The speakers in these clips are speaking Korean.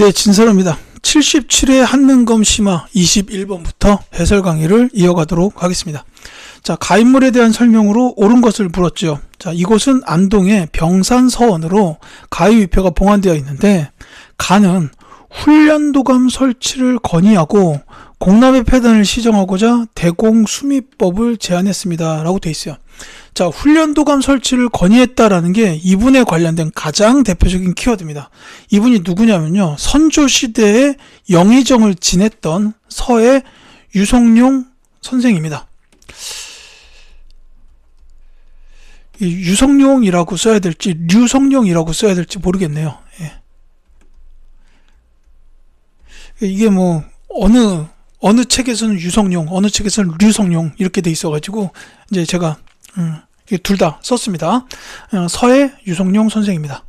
네, 진설입니다. 77회 한능검 심화 21번부터 해설 강의를 이어가도록 하겠습니다. 자, 가인물에 대한 설명으로 옳은 것을 물었죠. 자, 이곳은 안동의 병산서원으로 가위 위패가 봉안되어 있는데 가는 훈련도감 설치를 건의하고 공납의 폐단을 시정하고자 대공 수미법을 제안했습니다. 라고 돼 있어요. 자, 훈련도감 설치를 건의했다라는 게 이분에 관련된 가장 대표적인 키워드입니다. 이분이 누구냐면요. 선조 시대에 영의정을 지냈던 서해 유성룡 선생입니다. 이 유성룡이라고 써야 될지 류성룡이라고 써야 될지 모르겠네요. 예. 이게 뭐 어느 어느 책에서는 유성룡, 어느 책에서는 류성룡 이렇게 돼 있어가지고 이제 제가 음, 둘다 썼습니다. 어, 서해 유성룡 선생입니다.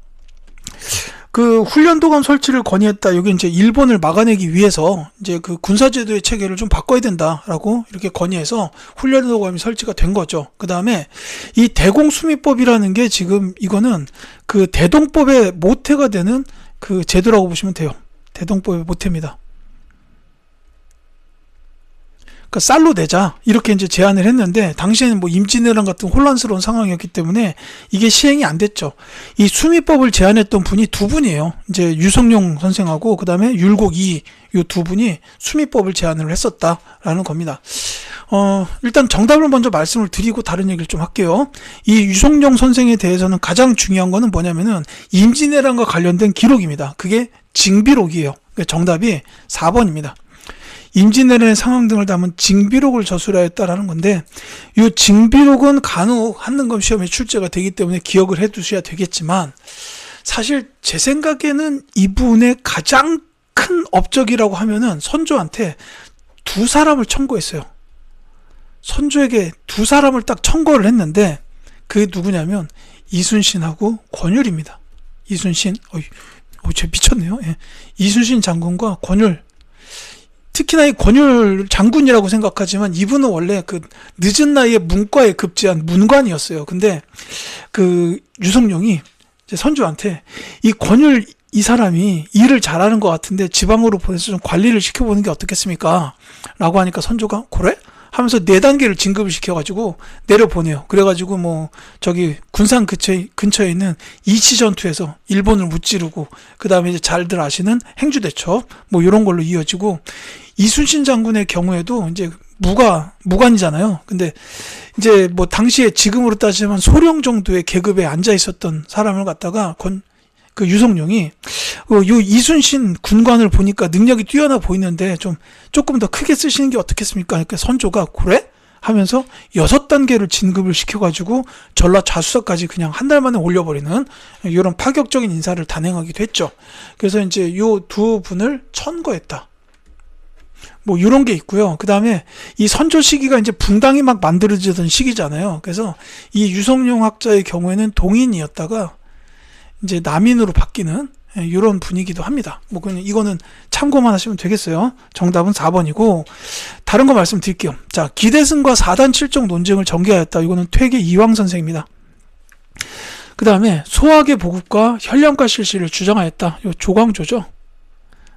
그 훈련도감 설치를 건의했다. 여기 이제 일본을 막아내기 위해서 이제 그 군사제도의 체계를 좀 바꿔야 된다라고 이렇게 건의해서 훈련도감이 설치가 된 거죠. 그 다음에 이 대공수미법이라는 게 지금 이거는 그 대동법의 모태가 되는 그 제도라고 보시면 돼요. 대동법의 모태입니다. 그 쌀로 내자 이렇게 이제 제안을 했는데 당시에는 뭐 임진왜란 같은 혼란스러운 상황이었기 때문에 이게 시행이 안 됐죠. 이 수미법을 제안했던 분이 두 분이에요. 이제 유성룡 선생하고 그 다음에 율곡 이 요 두 분이 수미법을 제안을 했었다라는 겁니다. 어, 일단 정답을 먼저 말씀을 드리고 다른 얘기를 좀 할게요. 이 유성룡 선생에 대해서는 가장 중요한 거는 뭐냐면은 임진왜란과 관련된 기록입니다. 그게 징비록이에요. 그러니까 정답이 4번입니다. 임진왜란의 상황 등을 담은 징비록을 저술하였다라는 건데 이 징비록은 간혹 한능검 시험에 출제가 되기 때문에 기억을 해 두셔야 되겠지만 사실 제 생각에는 이분의 가장 큰 업적이라고 하면은 선조한테 두 사람을 청구했어요. 선조에게 두 사람을 딱 청구를 했는데 그게 누구냐면 이순신하고 권율입니다. 이순신, 어이, 어, 쟤 미쳤네요. 예. 이순신 장군과 권율 특히나 이 권율 장군이라고 생각하지만 이분은 원래 그 늦은 나이에 문과에 급제한 문관이었어요. 근데 그 유성룡이 이제 선주한테 이 권율 이 사람이 일을 잘하는 것 같은데 지방으로 보내서 좀 관리를 시켜보는 게 어떻겠습니까? 라고 하니까 선조가 그래? 하면서 네 단계를 진급을 시켜가지고 내려보내요. 그래가지고 뭐 저기 군산 근처에, 근처에 있는 이치 전투에서 일본을 무찌르고 그 다음에 이제 잘들 아시는 행주대첩 뭐 이런 걸로 이어지고 이순신 장군의 경우에도 이제 무가 무관이잖아요. 근데 이제 뭐 당시에 지금으로 따지면 소령 정도의 계급에 앉아 있었던 사람을 갖다가 권, 그 유성룡이 어, 요 이순신 군관을 보니까 능력이 뛰어나 보이는데 좀 조금 더 크게 쓰시는 게 어떻겠습니까? 그러니까 선조가 그래? 하면서 여섯 단계를 진급을 시켜가지고 전라 자수사까지 그냥 한 달 만에 올려버리는 이런 파격적인 인사를 단행하기도 했죠. 그래서 이제 요 두 분을 천거했다. 뭐 이런 게 있고요. 그 다음에 이 선조 시기가 이제 붕당이 막 만들어지던 시기잖아요. 그래서 이 유성룡 학자의 경우에는 동인이었다가 이제 남인으로 바뀌는 이런 예, 분위기도 합니다. 뭐 그냥 이거는 참고만 하시면 되겠어요. 정답은 4번이고 다른 거 말씀드릴게요. 자, 기대승과 4단 7정 논쟁을 전개하였다. 이거는 퇴계 이왕 선생입니다. 그 다음에 소학의 보급과 혈량과 실시를 주장하였다. 요 조광조죠.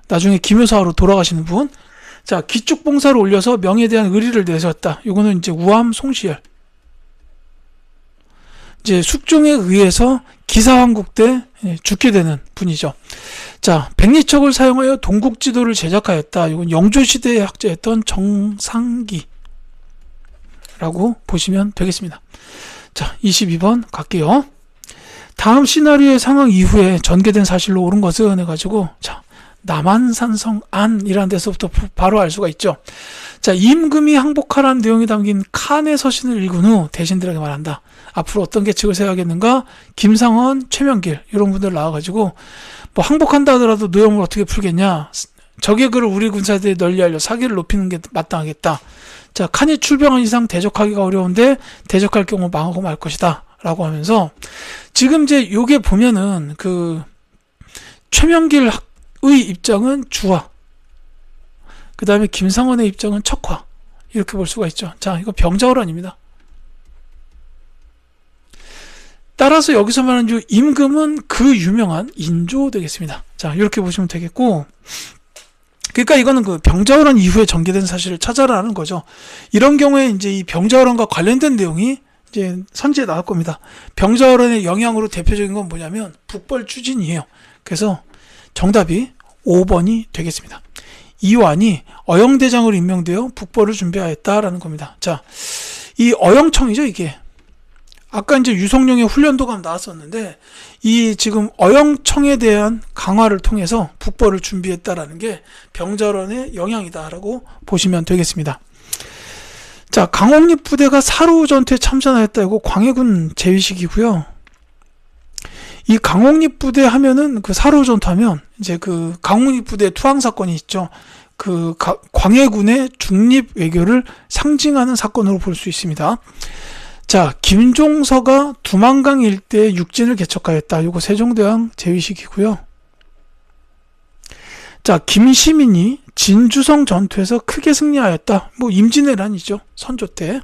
나중에 기묘사로 돌아가시는 분. 자, 기축봉사를 올려서 명에 대한 의리를 내세웠다. 이거는 이제 우암 송시열. 이제 숙종에 의해서 기사왕국 때 예, 죽게 되는 분이죠. 자, 백리척을 사용하여 동국지도를 제작하였다. 이건 영조시대의 학자였던 정상기라고 보시면 되겠습니다. 자, 22번 갈게요. 다음 시나리오의 상황 이후에 전개된 사실로 옳은 것은 해가지고, 자, 남한산성 안이라는 데서부터 바로 알 수가 있죠. 자, 임금이 항복하라는 내용이 담긴 칸의 서신을 읽은 후 대신들에게 말한다. 앞으로 어떤 계책을 세워야겠는가? 김상원, 최명길 이런 분들 나와가지고 뭐 항복한다 하더라도 노역을 어떻게 풀겠냐? 적의 글을 우리 군사들에 널리 알려 사기를 높이는 게 마땅하겠다. 자, 칸이 출병한 이상 대적하기가 어려운데 대적할 경우 망하고 말 것이다. 라고 하면서 지금 이제 요게 보면은 그 최명길 학의 입장은 주화. 그 다음에 김상원의 입장은 척화. 이렇게 볼 수가 있죠. 자, 이거 병자호란입니다. 따라서 여기서 말하는 임금은 그 유명한 인조 되겠습니다. 자, 자, 이렇게 보시면 되겠고, 그러니까 이거는 그 병자호란 이후에 전개된 사실을 찾아라는 거죠. 이런 경우에 이제 이 병자호란과 관련된 내용이 이제 선지에 나올 겁니다. 병자호란의 영향으로 대표적인 건 뭐냐면 북벌 추진이에요. 그래서 정답이 5번이 되겠습니다. 이완이 어영대장으로 임명되어 북벌을 준비하였다라는 겁니다. 자, 이 어영청이죠, 이게. 아까 이제 유성룡의 훈련도감 나왔었는데 이 지금 어영청에 대한 강화를 통해서 북벌을 준비했다라는 게 병자론의 영향이다라고 보시면 되겠습니다. 자, 강홍립 부대가 사루 전투에 참전하였다. 이거 광해군 제위식이고요. 이 강홍립 부대 하면은 그 사루 전투 하면 이제 그 강홍립 부대 투항 사건이 있죠. 그 가- 광해군의 중립 외교를 상징하는 사건으로 볼 수 있습니다. 자, 김종서가 두만강 일대에 육진을 개척하였다. 요거 세종대왕 제위식이고요. 자, 김시민이 진주성 전투에서 크게 승리하였다. 뭐 임진왜란이죠. 선조 때.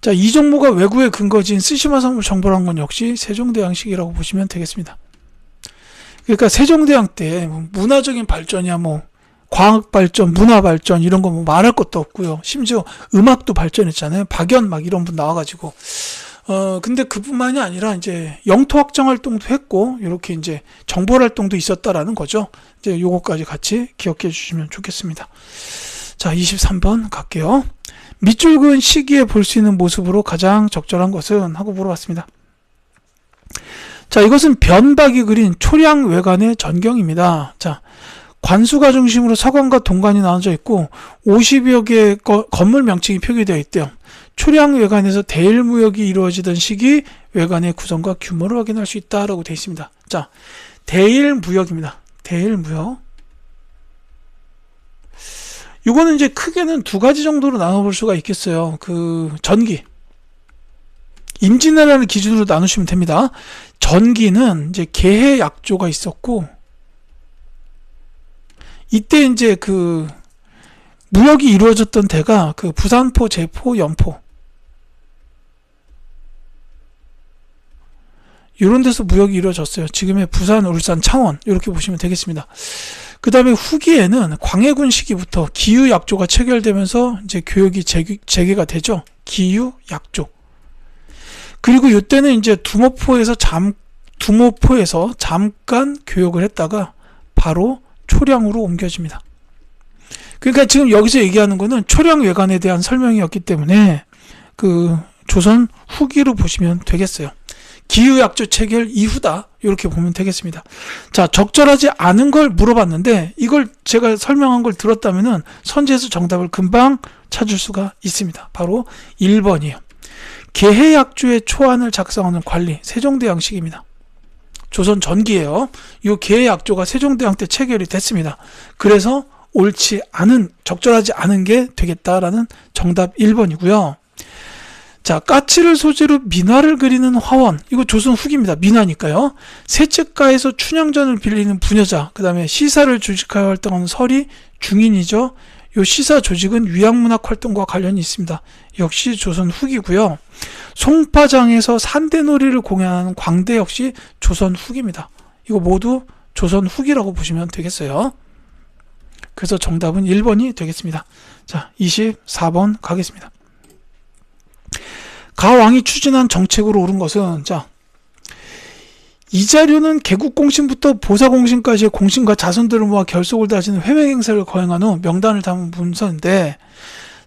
자, 이종모가 외구의 근거지인 쓰시마 성을 정벌한 건 역시 세종대왕식이라고 보시면 되겠습니다. 그러니까 세종대왕 때뭐 문화적인 발전이야 뭐 과학 발전, 문화 발전 이런 거 뭐 말할 것도 없고요. 심지어 음악도 발전했잖아요. 박연 막 이런 분 나와가지고 어 근데 그뿐만이 아니라 이제 영토 확장 활동도 했고 이렇게 이제 정보 활동도 있었다라는 거죠. 이제 요거까지 같이 기억해 주시면 좋겠습니다. 자, 23번 갈게요. 밑줄 그은 시기에 볼 수 있는 모습으로 가장 적절한 것은 하고 물어봤습니다. 자, 이것은 변박이 그린 초량 외관의 전경입니다. 자, 관수가 중심으로 서관과 동관이 나눠져 있고 50여 개의 거- 건물 명칭이 표기되어 있대요. 초량 외관에서 대일 무역이 이루어지던 시기 외관의 구성과 규모를 확인할 수 있다라고 되어 있습니다. 자, 대일 무역입니다. 대일 무역. 이거는 이제 크게는 두 가지 정도로 나눠볼 수가 있겠어요. 그 전기. 임진왜란을 기준으로 나누시면 됩니다. 전기는 이제 개해 약조가 있었고 이때 이제 그 무역이 이루어졌던 데가 그 부산포, 제포, 연포 이런 데서 무역이 이루어졌어요. 지금의 부산, 울산, 창원 이렇게 보시면 되겠습니다. 그 다음에 후기에는 광해군 시기부터 기유 약조가 체결되면서 이제 교육이 재개, 재개 가 되죠. 기유 약조. 그리고 이때는 이제 두모포에서 잠 두모포에서 잠깐 교육을 했다가 바로 초량으로 옮겨집니다. 그러니까 지금 여기서 얘기하는 거는 초량 외관에 대한 설명이었기 때문에 그 조선 후기로 보시면 되겠어요. 기후약조 체결 이후다 이렇게 보면 되겠습니다. 자 적절하지 않은 걸 물어봤는데 이걸 제가 설명한 걸 들었다면은 선지에서 정답을 금방 찾을 수가 있습니다. 바로 1번이에요. 개해약조의 초안을 작성하는 관리 세종대왕식입니다. 조선 전기예요. 이 개해약조가 세종대왕 때 체결이 됐습니다. 그래서 옳지 않은 적절하지 않은 게 되겠다라는 정답 1번이고요. 자, 까치를 소재로 민화를 그리는 화원. 이거 조선 후기입니다. 민화니까요. 세측가에서 춘향전을 빌리는 부녀자. 그 다음에 시사를 조직하여 활동하는 설이 중인이죠. 요 시사 조직은 위양문학 활동과 관련이 있습니다. 역시 조선 후기고요. 송파장에서 산대놀이를 공연하는 광대 역시 조선 후기입니다. 이거 모두 조선 후기라고 보시면 되겠어요. 그래서 정답은 1번이 되겠습니다. 자, 24번 가겠습니다. 가왕이 추진한 정책으로 옳은 것은 자, 이 자료는 개국공신부터 보사공신까지의 공신과 자손들을 모아 결속을 다지는 회맹 행사를 거행한 후 명단을 담은 문서인데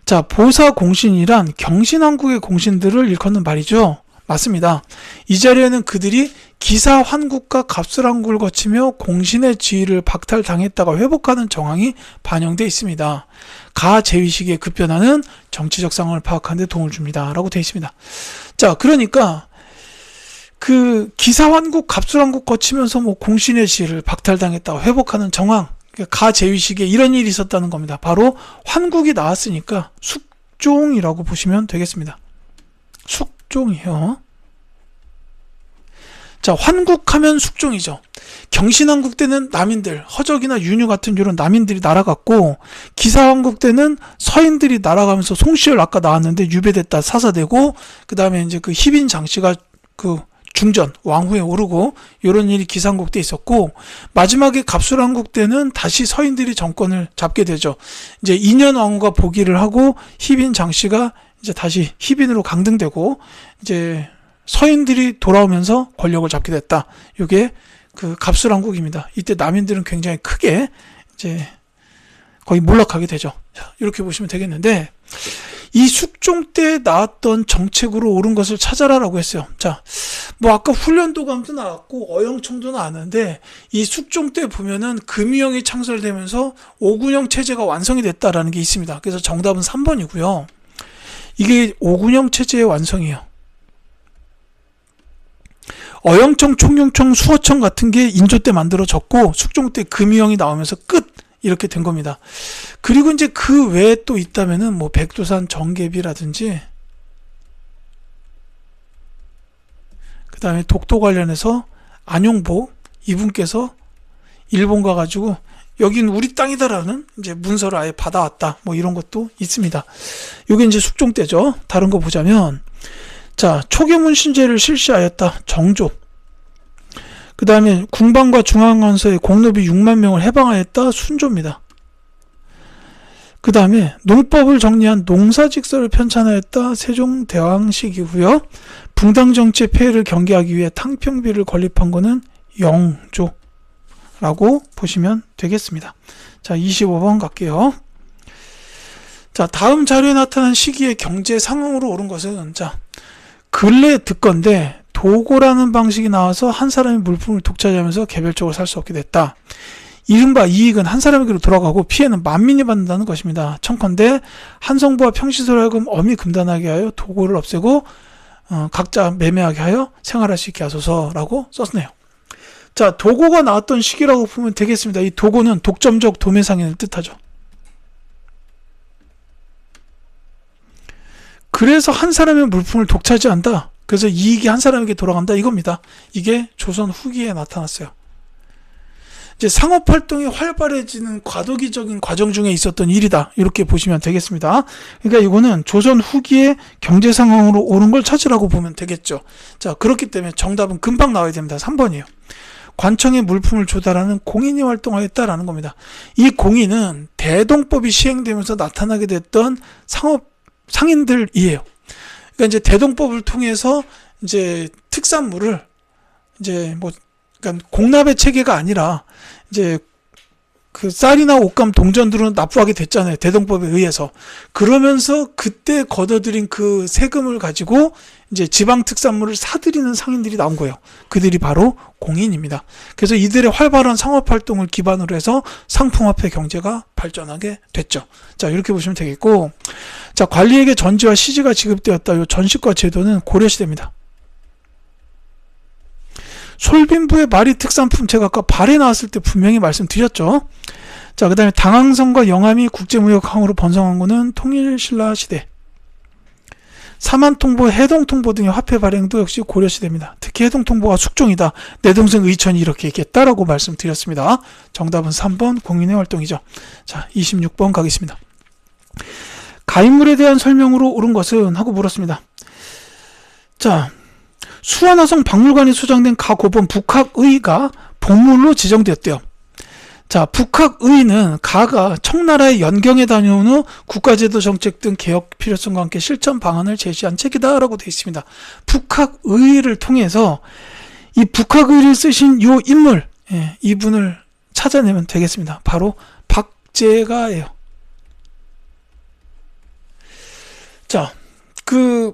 자, 보사공신이란 경신왕국의 공신들을 일컫는 말이죠. 맞습니다. 이 자료에는 그들이 기사 환국과 갑술왕국을 거치며 공신의 지위를 박탈당했다가 회복하는 정황이 반영되어 있습니다. 가 제위식의 급변화는 정치적 상황을 파악하는 데 도움을 줍니다. 라고 되어 있습니다. 자, 그러니까 그 기사 환국, 갑술환국 거치면서 뭐 공신의 지위를 박탈당했다가 회복하는 정황, 그러니까 가 제위식에 이런 일이 있었다는 겁니다. 바로 환국이 나왔으니까 숙종이라고 보시면 되겠습니다. 숙 종이요. 자, 환국하면 숙종이죠. 경신왕국 때는 남인들, 허적이나 윤유 같은 이런 남인들이 날아갔고, 기사왕국 때는 서인들이 날아가면서 송시열 아까 나왔는데 유배됐다 사사되고, 그 다음에 이제 그 희빈 장씨가 그 중전 왕후에 오르고 이런 일이 기상국 때 있었고 마지막에 갑술왕국 때는 다시 서인들이 정권을 잡게 되죠. 이제 2년 왕후가 복위를 하고 희빈 장씨가 이제 다시 희빈으로 강등되고 이제 서인들이 돌아오면서 권력을 잡게 됐다. 이게 그 갑술왕국입니다. 이때 남인들은 굉장히 크게 이제 거의 몰락하게 되죠. 자, 이렇게 보시면 되겠는데 이 숙종 때 나왔던 정책으로 옳은 것을 찾아라라고 했어요. 자, 뭐 아까 훈련도감도 나왔고 어영청도 나왔는데 이 숙종 때 보면은 금유형이 창설되면서 오군형 체제가 완성이 됐다라는 게 있습니다. 그래서 정답은 3번이고요. 이게 오군형 체제의 완성이에요. 어영청, 총영청, 수어청 같은 게 인조 때 만들어졌고 숙종 때 금유형이 나오면서 끝 이렇게 된 겁니다. 그리고 이제 그 외에 또 있다면은 뭐 백두산 정계비라든지 그 다음에 독도 관련해서 안용복 이분께서 일본 가가지고 여긴 우리 땅이다라는 이제 문서를 아예 받아왔다 뭐 이런 것도 있습니다. 이게 이제 숙종 때죠. 다른 거 보자면 자 초계문 신제를 실시하였다 정조 그 다음에 궁방과 중앙건설의 공노비 6만 명을 해방하였다 순조입니다. 그 다음에 농법을 정리한 농사직서를 편찬하였다 세종대왕식이고요. 붕당정치의 폐해를 경계하기 위해 탕평비를 건립한 거는 영조 라고 보시면 되겠습니다. 자 25번 갈게요. 자 다음 자료에 나타난 시기의 경제 상황으로 오른 것은 자 근래 듣건데 도고라는 방식이 나와서 한 사람이 물품을 독차지하면서 개별적으로 살 수 없게 됐다. 이른바 이익은 한 사람에게로 돌아가고 피해는 만민이 받는다는 것입니다. 청컨대 한성부와 평시소를 하여금 엄히 금단하게 하여 도고를 없애고 어, 각자 매매하게 하여 생활할 수 있게 하소서라고 썼네요. 자, 도고가 나왔던 시기라고 보면 되겠습니다. 이 도고는 독점적 도매상인을 뜻하죠. 그래서 한 사람의 물품을 독차지한다. 그래서 이익이 한 사람에게 돌아간다 이겁니다. 이게 조선 후기에 나타났어요. 이제 상업 활동이 활발해지는 과도기적인 과정 중에 있었던 일이다. 이렇게 보시면 되겠습니다. 그러니까 이거는 조선 후기의 경제 상황으로 오른 걸 찾으라고 보면 되겠죠. 자, 그렇기 때문에 정답은 금방 나와야 됩니다. 3번이에요. 관청에 물품을 조달하는 공인이 활동하였다라는 겁니다. 이 공인은 대동법이 시행되면서 나타나게 됐던 상업 상인들이에요. 그러니까 이제 대동법을 통해서 이제 특산물을 이제 뭐 그러니까 공납의 체계가 아니라 이제 그 쌀이나 옷감 동전들은 납부하게 됐잖아요. 대동법에 의해서. 그러면서 그때 걷어들인 그 세금을 가지고 이제 지방 특산물을 사들이는 상인들이 나온 거예요. 그들이 바로 공인입니다. 그래서 이들의 활발한 상업 활동을 기반으로 해서 상품화폐 경제가 발전하게 됐죠. 자, 이렇게 보시면 되겠고. 자, 관리에게 전지와 시지가 지급되었다. 이 전시과 제도는 고려시대입니다. 솔빈부의 말이 특산품 제가 아까 발에 나왔을 때 분명히 말씀드렸죠. 자, 그 다음에 당항성과 영암이 국제무역 항으로 번성한 것은 통일신라 시대. 사만통보, 해동통보 등의 화폐 발행도 역시 고려시대입니다. 특히 해동통보가 숙종이다. 내 동생 의천이 이렇게 얘기했다라고 말씀드렸습니다. 정답은 3번 공인의 활동이죠. 자, 26번 가겠습니다. 가인물에 대한 설명으로 옳은 것은 하고 물었습니다. 자, 수원화성 박물관에 소장된 가고본 북학의가 본물로 지정되었대요. 자, 북학의는 가가 청나라의 연경에 다녀온 후 국가제도 정책 등 개혁 필요성과 함께 실천 방안을 제시한 책이다라고 되어 있습니다. 북학의를 통해서 이 북학의를 쓰신 요 인물, 예, 이분을 찾아내면 되겠습니다. 바로 박제가예요. 자, 그,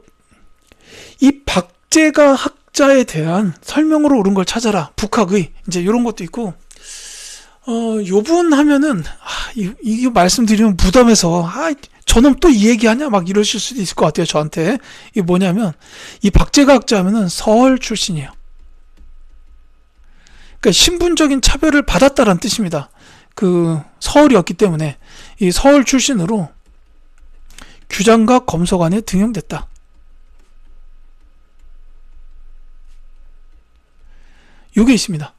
이 박 제가 학자에 대한 설명으로 옳은 걸 찾아라. 북학의. 이제 이런 것도 있고, 어, 요분 하면은, 아, 이, 이 말씀드리면 무덤에서, 아, 저놈 또 이 얘기하냐? 막 이러실 수도 있을 것 같아요, 저한테. 이게 뭐냐면, 이 박제가 학자 하면은 서울 출신이에요. 그러니까 신분적인 차별을 받았다라는 뜻입니다. 그, 서울이었기 때문에, 이 서울 출신으로 규장과 검소관에 등용됐다. 요게 있습니다.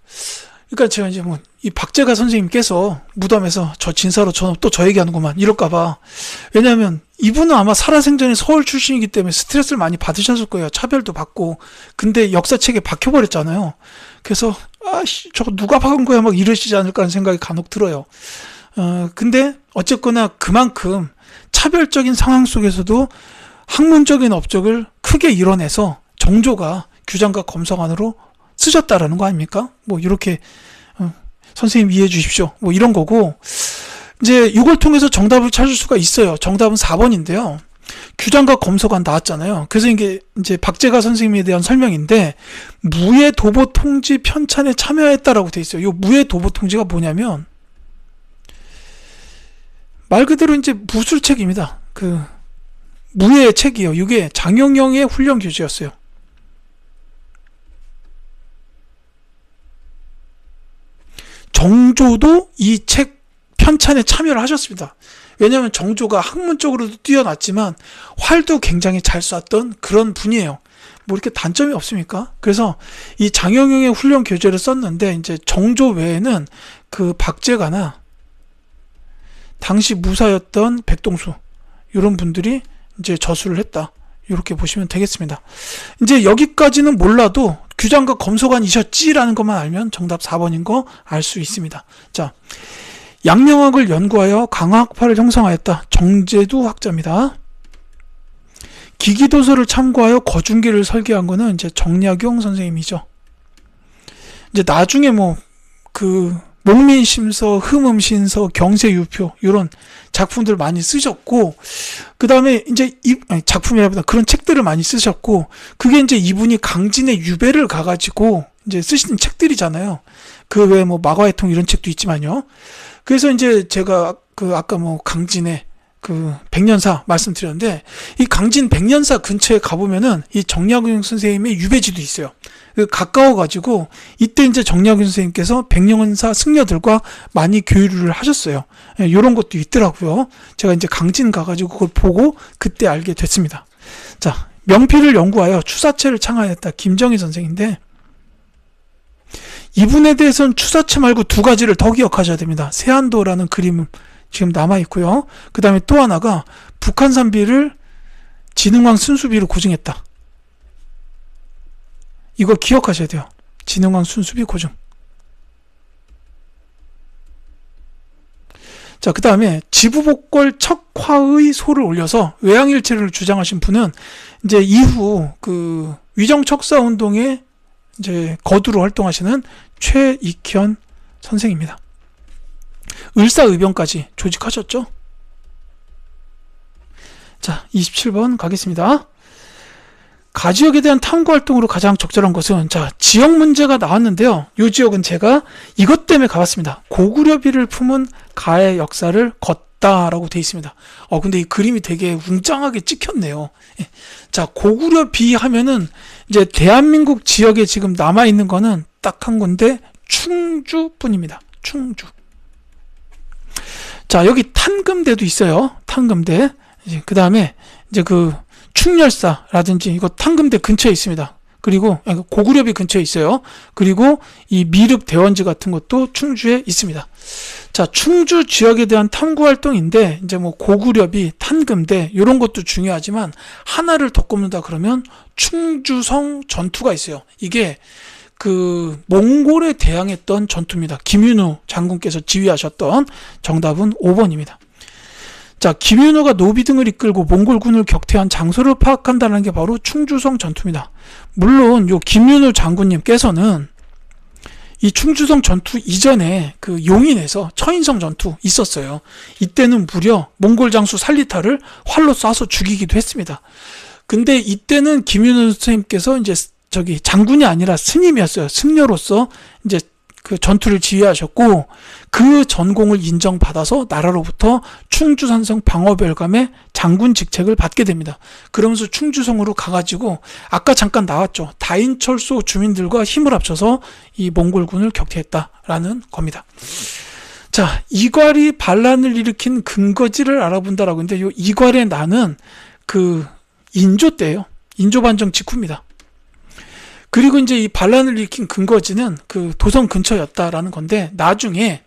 그러니까 제가 이제 뭐 이 박재가 선생님께서 무덤에서 저 진사로 전업 또저 얘기하는구만 이럴까봐. 왜냐하면 이분은 아마 살아생전에 서울 출신이기 때문에 스트레스를 많이 받으셨을 거예요. 차별도 받고. 근데 역사책에 박혀버렸잖아요. 그래서 아씨 저거 누가 박은 거야? 막 이러시지 않을까 하는 생각이 간혹 들어요. 어 근데 어쨌거나 그만큼 차별적인 상황 속에서도 학문적인 업적을 크게 이뤄내서 정조가 규장과 검성안으로 쓰셨다라는 거 아닙니까? 뭐 이렇게 어, 선생님 이해해 주십시오. 뭐 이런 거고 이제 이걸 통해서 정답을 찾을 수가 있어요. 정답은 4번인데요. 규장과 검소관 나왔잖아요. 그래서 이게 이제 박재가 선생님에 대한 설명인데 무예 도보 통지 편찬에 참여했다라고 돼 있어요. 이 무예 도보 통지가 뭐냐면 말 그대로 이제 무술책입니다. 그 무예의 책이요. 이게 장영영의 훈련 교재였어요. 정조도 이 책 편찬에 참여를 하셨습니다. 왜냐하면 정조가 학문 적으로도 뛰어났지만 활도 굉장히 잘 쐈던 그런 분이에요. 뭐 이렇게 단점이 없습니까? 그래서 이 장영영의 훈련 교재를 썼는데 이제 정조 외에는 그 박재가나 당시 무사였던 백동수 이런 분들이 이제 저수를 했다. 이렇게 보시면 되겠습니다. 이제 여기까지는 몰라도 규장과 검소관이셨지라는 것만 알면 정답 4번인 거 알 수 있습니다. 자, 양명학을 연구하여 강화학파를 형성하였다. 정제도 학자입니다. 기기도서를 참고하여 거중기를 설계한 거는 이제 정약용 선생님이죠. 이제 나중에 뭐 그 목민심서, 흠음신서, 경세유표 이런 작품들 많이 쓰셨고 그 다음에 이제 이 작품이라보다 그런 책들을 많이 쓰셨고 그게 이제 이분이 강진의 유배를 가가지고 이제 쓰신 책들이잖아요. 그 외에 뭐 마과의 통 이런 책도 있지만요. 그래서 이제 제가 그 아까 뭐 강진의 그 백년사 말씀드렸는데 이 강진 백년사 근처에 가보면은 이 정약용 선생님의 유배지도 있어요. 그 가까워 가지고 이때 이제 정약용 선생님께서 백년사 승려들과 많이 교류를 하셨어요. 이런 예, 것도 있더라고요. 제가 이제 강진 가가지고 그걸 보고 그때 알게 됐습니다. 자 명필을 연구하여 추사체를 창하였다 김정희 선생인데 이분에 대해서는 추사체 말고 두 가지를 더 기억하셔야 됩니다. 세안도라는 그림을 지금 남아 있고요. 그 다음에 또 하나가 북한산비를 진흥왕 순수비로 고증했다. 이걸 기억하셔야 돼요. 진흥왕 순수비 고증. 자, 그 다음에 지부복골 척화의 소를 올려서 외양일체를 주장하신 분은 이제 이후 그 위정척사 운동에 이제 거두로 활동하시는 최익현 선생입니다. 을사의병까지 조직하셨죠? 자, 27번 가겠습니다. 가지역에 대한 탐구 활동으로 가장 적절한 것은 자 지역 문제가 나왔는데요. 이 지역은 제가 이것 때문에 가봤습니다. 고구려비를 품은 가의 역사를 걷다라고 되어 있습니다. 어 근데 이 그림이 되게 웅장하게 찍혔네요. 예. 자 고구려비 하면은 이제 대한민국 지역에 지금 남아 있는 거는 딱 한 군데 충주뿐입니다. 충주. 자, 여기 탄금대도 있어요. 탄금대. 그 다음에 이제 그 충렬사라든지 이거 탄금대 근처에 있습니다. 그리고 고구려비 근처에 있어요. 그리고 이 미륵 대원지 같은 것도 충주에 있습니다. 자, 충주 지역에 대한 탐구 활동인데 이제 뭐 고구려비, 탄금대 이런 것도 중요하지만 하나를 더 꼽는다 그러면 충주성 전투가 있어요. 이게 그 몽골에 대항했던 전투입니다. 김윤우 장군께서 지휘하셨던 정답은 5번입니다. 자, 김윤우가 노비 등을 이끌고 몽골군을 격퇴한 장소를 파악한다는 게 바로 충주성 전투입니다. 물론 요 김윤우 장군님께서는 이 충주성 전투 이전에 그 용인에서 처인성 전투 있었어요. 이때는 무려 몽골 장수 살리타를 활로 쏴서 죽이기도 했습니다. 근데 이때는 김윤우 선생님께서 이제 저기 장군이 아니라 스님이었어요. 승려로서 이제 그 전투를 지휘하셨고 그 전공을 인정받아서 나라로부터 충주산성 방어별감의 장군 직책을 받게 됩니다. 그러면서 충주성으로 가가지고 아까 잠깐 나왔죠. 다인철소 주민들과 힘을 합쳐서 이 몽골군을 격퇴했다라는 겁니다. 자, 이괄이 반란을 일으킨 근거지를 알아본다라고 했는데 이 이괄의 나는 그 인조 때예요. 인조 반정 직후입니다. 그리고 이제 이 반란을 일으킨 근거지는 그 도성 근처였다라는 건데 나중에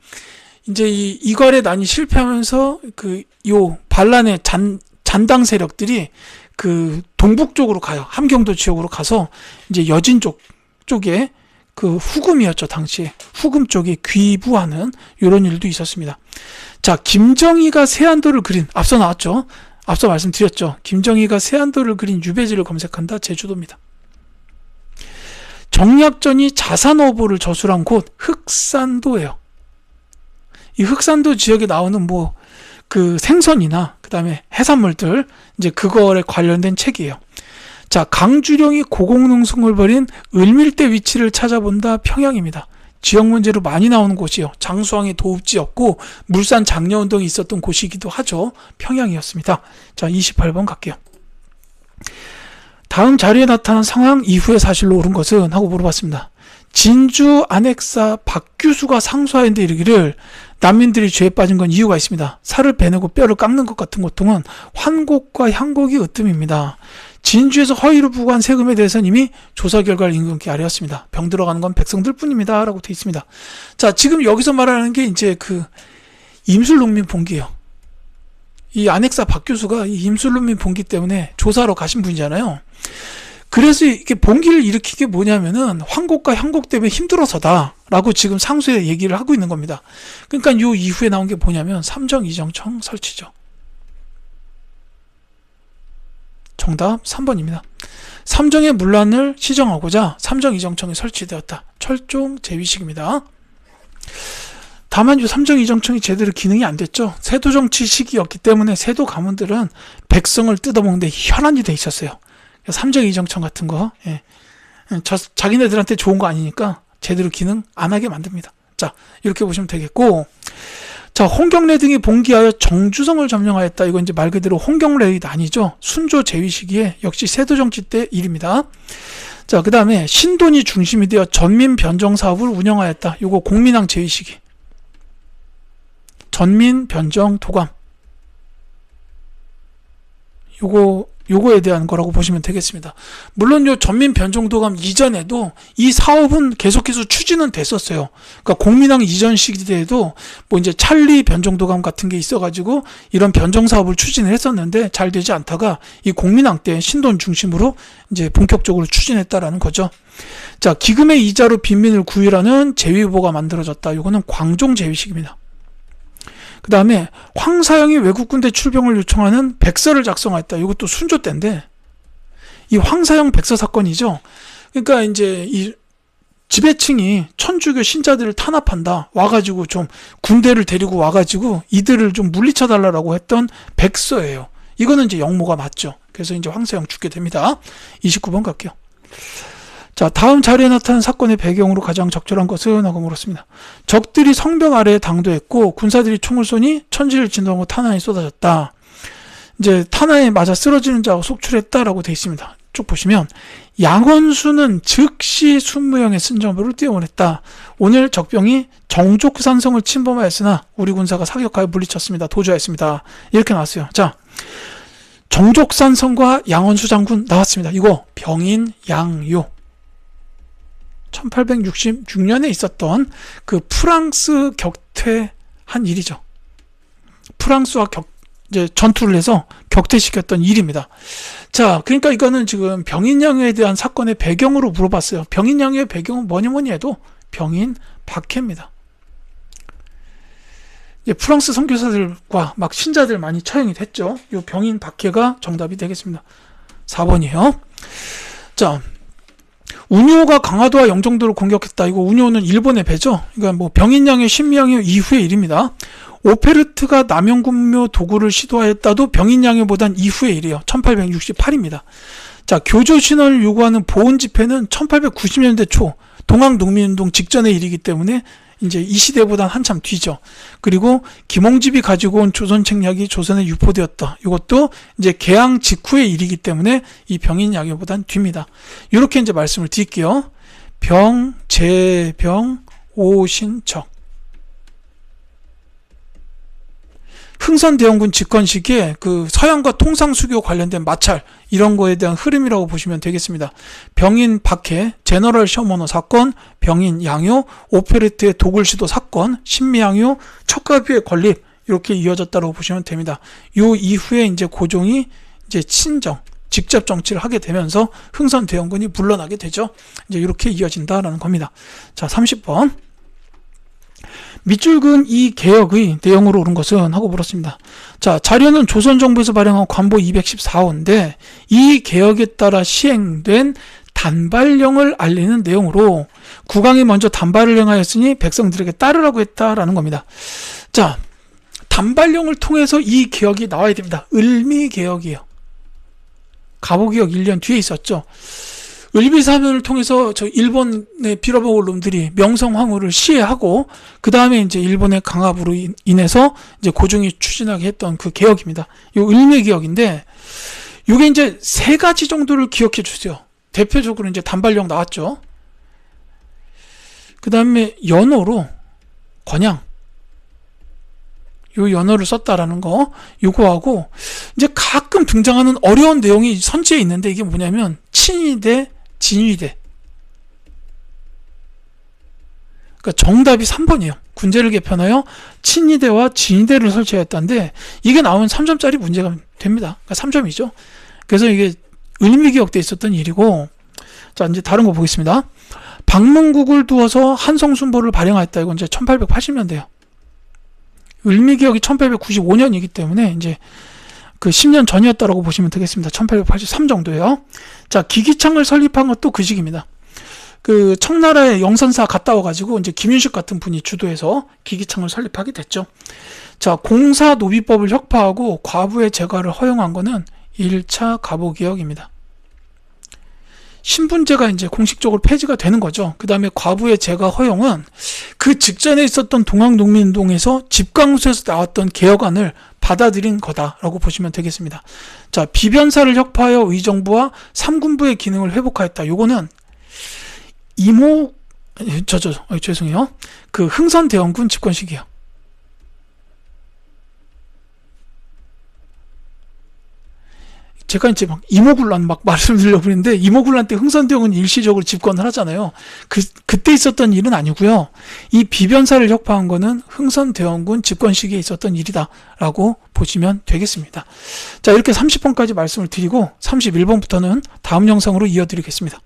이제 이 이괄의 난이 실패하면서 그 요 반란의 잔 잔당 세력들이 그 동북 쪽으로 가요. 함경도 지역으로 가서 이제 여진 쪽 쪽에 그 후금이었죠 당시에 후금 쪽에 귀부하는 이런 일도 있었습니다. 자 김정희가 세안도를 그린 앞서 나왔죠. 앞서 말씀드렸죠. 김정희가 세안도를 그린 유배지를 검색한다 제주도입니다. 정약전이 자산어보를 저술한 곳 흑산도예요. 이 흑산도 지역에 나오는 뭐 그 생선이나 그다음에 해산물들 이제 그거에 관련된 책이에요. 자, 강주령이 고공농성을 벌인 을밀대 위치를 찾아본다 평양입니다. 지역 문제로 많이 나오는 곳이요. 장수왕의 도읍지였고 물산 장려 운동이 있었던 곳이기도 하죠. 평양이었습니다. 자, 28번 갈게요. 다음 자리에 나타난 상황 이후의 사실로 옳은 것은 하고 물어봤습니다. 진주 안핵사 박규수가 상소하는데 이르기를 난민들이 죄에 빠진 건 이유가 있습니다. 살을 베내고 뼈를 깎는 것 같은 고통은 환곡과 향곡이 으뜸입니다. 진주에서 허위로 부과한 세금에 대해서는 이미 조사 결과를 임금께 아뢰었습니다. 병 들어가는 건 백성들 뿐입니다. 라고 되어 있습니다. 자, 지금 여기서 말하는 게 이제 그 임술농민 봉기예요. 이 안핵사 박 교수가 이 임술농민 봉기 때문에 조사로 가신 분이잖아요. 그래서 이게 봉기를 일으킨 게 뭐냐면은 황곡과 향곡 때문에 힘들어서다라고 지금 상수에 얘기를 하고 있는 겁니다. 그러니까 요 이후에 나온 게 뭐냐면 삼정 이정청 설치죠. 정답 3번입니다. 삼정의 문란을 시정하고자 삼정 이정청이 설치되었다. 철종 제위식입니다. 다만 이 삼정 이정청이 제대로 기능이 안 됐죠. 세도 정치 시기였기 때문에 세도 가문들은 백성을 뜯어먹는데 혈안이 돼 있었어요. 삼정 이정청 같은 거, 예. 저, 자기네들한테 좋은 거 아니니까 제대로 기능 안 하게 만듭니다. 자, 이렇게 보시면 되겠고, 자, 홍경래 등이 봉기하여 정주성을 점령하였다. 이건 이제 말 그대로 홍경래의 아니죠. 순조 제위 시기에 역시 세도 정치 때 일입니다. 자, 그 다음에 신돈이 중심이 되어 전민 변정 사업을 운영하였다. 이거 공민왕 제위 시기. 전민 변정 도감. 요거 요거에 대한 거라고 보시면 되겠습니다. 물론 요 전민 변정도감 이전에도 이 사업은 계속해서 추진은 됐었어요. 그러니까 공민왕 이전 시기에도 뭐 이제 찰리 변정도감 같은 게 있어가지고 이런 변정 사업을 추진을 했었는데 잘 되지 않다가 이 공민왕 때 신돈 중심으로 이제 본격적으로 추진했다라는 거죠. 자 기금의 이자로 빈민을 구일하는 제위보가 만들어졌다. 요거는 광종 제위식입니다. 그 다음에 황사영이 외국 군대 출병을 요청하는 백서를 작성했다. 이것도 순조 때인데 이 황사영 백서 사건이죠. 그러니까 이제 이 지배층이 천주교 신자들을 탄압한다. 와가지고 좀 군대를 데리고 와가지고 이들을 좀 물리쳐 달라라고 했던 백서예요. 이거는 이제 영모가 맞죠. 그래서 이제 황사영 죽게 됩니다. 29번 갈게요. 자, 다음 자리에 나타난 사건의 배경으로 가장 적절한 것은 하고 물었습니다. 적들이 성벽 아래에 당도했고 군사들이 총을 쏘니 천지를 진동하고 탄환이 쏟아졌다. 이제 탄환에 맞아 쓰러지는 자가 속출했다라고 되어 있습니다. 쭉 보시면 양원수는 즉시 순무영의 쓴정부를 띄워보냈다. 오늘 적병이 정족산성을 침범하였으나 우리 군사가 사격하여 물리쳤습니다. 도주하였습니다. 이렇게 나왔어요. 자, 정족산성과 양원수 장군 나왔습니다. 이거 병인 양요 1866년에 있었던 그 프랑스 격퇴한 일이죠. 프랑스와 격, 이제 전투를 해서 격퇴시켰던 일입니다. 자, 그러니까 이거는 지금 병인양요에 대한 사건의 배경으로 물어봤어요. 병인양요의 배경은 뭐니 뭐니 해도 병인 박해입니다. 프랑스 선교사들과 막 신자들 많이 처형이 됐죠. 이 병인 박해가 정답이 되겠습니다. 4번이에요. 자, 운요가 강화도와 영종도를 공격했다. 이거 운요는 일본의 배죠. 그러니까 뭐 병인양의 신명의 이후의 일입니다. 오페르트가 남영군묘 도구를 시도하였다도 병인양요보단 이후의 일이에요. 1868입니다. 자, 교조 신원을 요구하는 보훈 집회는 1890년대 초 동학 농민운동 직전의 일이기 때문에 이제 이 시대보다 한참 뒤죠. 그리고 김홍집이 가지고 온 조선 책략이 조선에 유포되었다. 이것도 이제 개항 직후의 일이기 때문에 이 병인 약효보단 뒤입니다. 이렇게 이제 말씀을 드릴게요. 병, 재병, 오신척. 흥선대원군 집권 시기에 그 서양과 통상수교 관련된 마찰 이런 거에 대한 흐름이라고 보시면 되겠습니다. 병인 박해, 제너럴 셔머너 사건, 병인 양요, 오페레트의 도굴 시도 사건, 신미양요, 척가비의 건립 이렇게 이어졌다고 보시면 됩니다. 요 이후에 이제 고종이 이제 친정 직접 정치를 하게 되면서 흥선대원군이 물러나게 되죠. 이제 이렇게 이어진다라는 겁니다. 자, 30번. 밑줄근 이 개혁의 내용으로 오른 것은 하고 물었습니다. 자, 자료는 조선 정부에서 발행한 관보 214호인데 이 개혁에 따라 시행된 단발령을 알리는 내용으로 국왕이 먼저 단발을 행하였으니 백성들에게 따르라고 했다라는 겁니다. 자, 단발령을 통해서 이 개혁이 나와야 됩니다. 을미 개혁이에요. 가보개혁 1년 뒤에 있었죠. 을비사변을 통해서 저 일본의 빌어먹을 놈들이 명성황후를 시해하고 그 다음에 이제 일본의 강압으로 인- 인해서 이제 고종이 추진하게 했던 그 개혁입니다. 요 을미 개혁인데 요게 이제 세 가지 정도를 기억해 주세요. 대표적으로 이제 단발령 나왔죠. 그 다음에 연호로 권양 요 연어를 썼다라는 거 요거하고 이제 가끔 등장하는 어려운 내용이 선지에 있는데 이게 뭐냐면 친위 대 진위대. 그러니까 정답이 3번이에요. 군제를 개편하여 친위대와 진위대를 설치했다는데 이게 나오면 3점짜리 문제가 됩니다. 그러니까 3점이죠. 그래서 이게 을미기역대 있었던 일이고 자 이제 다른 거 보겠습니다. 방문국을 두어서 한성순보를 발행하였다. 이건 이제 1880년대요. 을미기역이 1895년이기 때문에 이제 그 10년 전이었다라고 보시면 되겠습니다. 1883 정도예요. 자, 기기창을 설립한 것도 그 시기입니다. 그 청나라에 영선사 갔다 와가지고 이제 김윤식 같은 분이 주도해서 기기창을 설립하게 됐죠. 자, 공사 노비법을 혁파하고 과부의 재가를 허용한 거는 1차 가보개혁입니다. 신분제가 이제 공식적으로 폐지가 되는 거죠. 그 다음에 과부의 재가 허용은 그 직전에 있었던 동학농민운동에서 집강수에서 나왔던 개혁안을 받아들인 거다라고 보시면 되겠습니다. 자, 비변사를 혁파하여 의정부와 삼군부의 기능을 회복하였다. 요거는 이모 저저 어, 죄송해요. 그 흥선대원군 집권 시기요. 제가 이제 막 이모군란 막 말씀드려 버리는데 이모군란 때 흥선대원은 일시적으로 집권을 하잖아요. 그 그때 있었던 일은 아니고요. 이 비변사를 혁파한 거는 흥선대원군 집권 시기에 있었던 일이다라고 보시면 되겠습니다. 자, 이렇게 30번까지 말씀을 드리고 31번부터는 다음 영상으로 이어드리겠습니다.